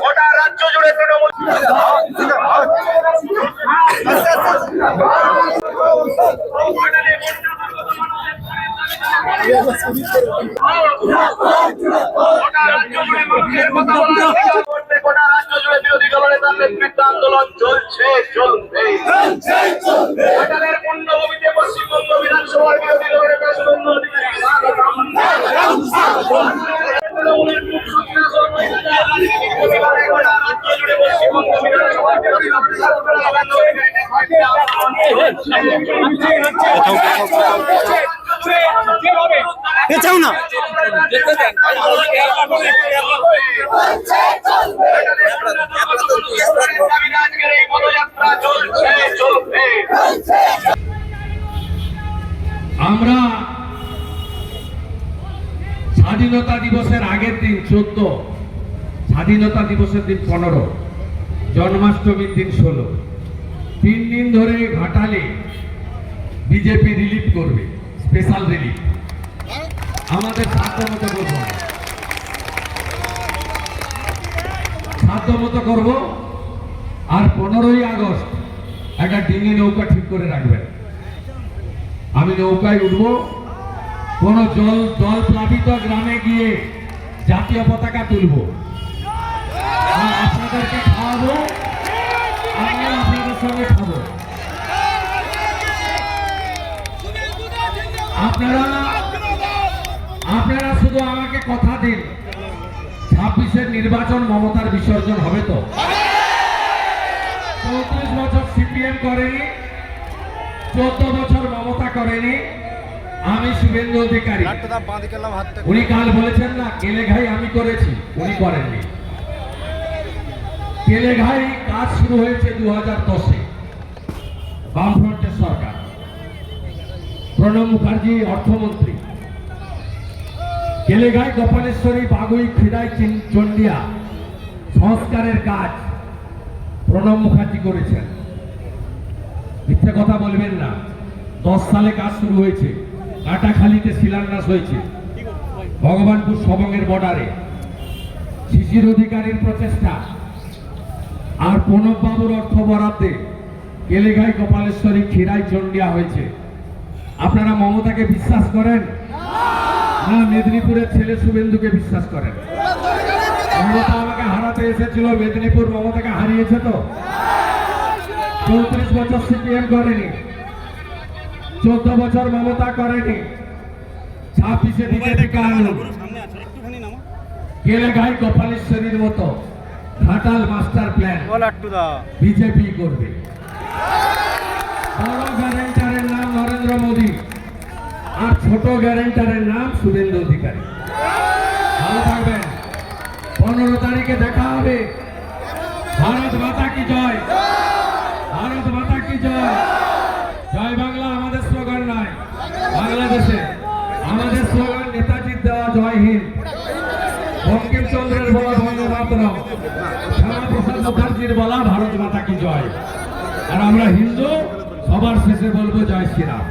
গোটা রাজ্য জুড়ে তৃণমূল রাজ্য জুড়ে মানুষের কথা পেছাও না। আমরা স্বাধীনতা দিবসের আগের দিন চোদ্দ স্বাধীনতা দিবসের দিন পনেরো, জন্মাষ্টমীর দিন ষোলো। তিন দিন ধরে ঘাটালে বিজেপি রিলিফ করবে স্পেশাল রিলিফ আমাদের সাধ্য মতো করব। সাধ্য মতো করব। আর পনেরোই আগস্ট একটা ডিঙি নৌকা ঠিক করে রাখবেন। আমি নৌকায় উঠব। কোন জল জল প্লাবিত গ্রামে গিয়ে জাতীয় পতাকা তুলব। আপনাদেরকে খাওয়াবো আমিও আপনাদের সঙ্গে খাব। আপনারা আপনারা শুধু আমাকে কথা দিন। ছাব্বিশের নির্বাচন মমতার বিসর্জন হবে তো? চৌত্রিশ বছর সিপিএম করেনি চোদ্দ বছর মমতা করেনি। আমি শুভেন্দু অধিকারী। উনি কাল বলেছেন না কেলে ঘাই আমি করেছি। উনি করেননি। কেলে ঘাই কাজ শুরু হয়েছে দু হাজার দশে। বামফ্রন্টের সরকার। প্রণব মুখার্জি, অর্থমন্ত্রী। কেলেঘাই গোপালেশ্বরী, বাগুই, খিদাই চন্ডিয়া। সংস্কারের কাজ প্রণব মুখার্জি করেছেন। মিথ্যে কথা বলবেন না। দশ সালে কাজ শুরু হয়েছে। কাটাখালিতে শিলান্যাস হয়েছে। ভগবানপুর সবঙ্গের বর্ডারে। শিশির অধিকারীর প্রচেষ্টা। আর প্রণব বাবুর অর্থ বরাদ্দে কেলেঘাই গোপালেশ্বরী খিরাই চন্ডিয়া হয়েছে। আপনারা মমতাকে বিশ্বাস করেন? না, মেদিনীপুরের ছেলে শুভেন্দুকে বিশ্বাস করেন? মমতা আমাকে হারাতে এসেছিল, মেদিনীপুর মমতাকে হারিয়েছে তো? চৌত্রিশ বছর সিপিএম করেনি। চোদ্দ বছর মমতা করেনি। ছাব্বিশে গেলে গাই গোপালেশ্বরীর মতো। Ghatal master plan. বিজেপি করবে। বড় গ্যারেন্টারের নাম নরেন্দ্র মোদী আর ছোট গ্যারেন্টারের নাম শুভেন্দু অধিকারী। ভালো থাকবেন। পনেরো তারিখে দেখা হবে। ভারত মাতা কি জয় ভারত মাতা কি জয় জয় বাংলা আমাদের স্লোগান নয় বাংলাদেশে আমাদের স্লোগান নেতাজির দেওয়া জয় হিন্দ বঙ্কিমচন্দ্রের বলা বন্দে মাতরম শ্যামাপ্রসাদ বলা ভারত মাতা কি জয়? আর আমরা হিন্দু সবার শেষে বলব জয় শ্রীরাম।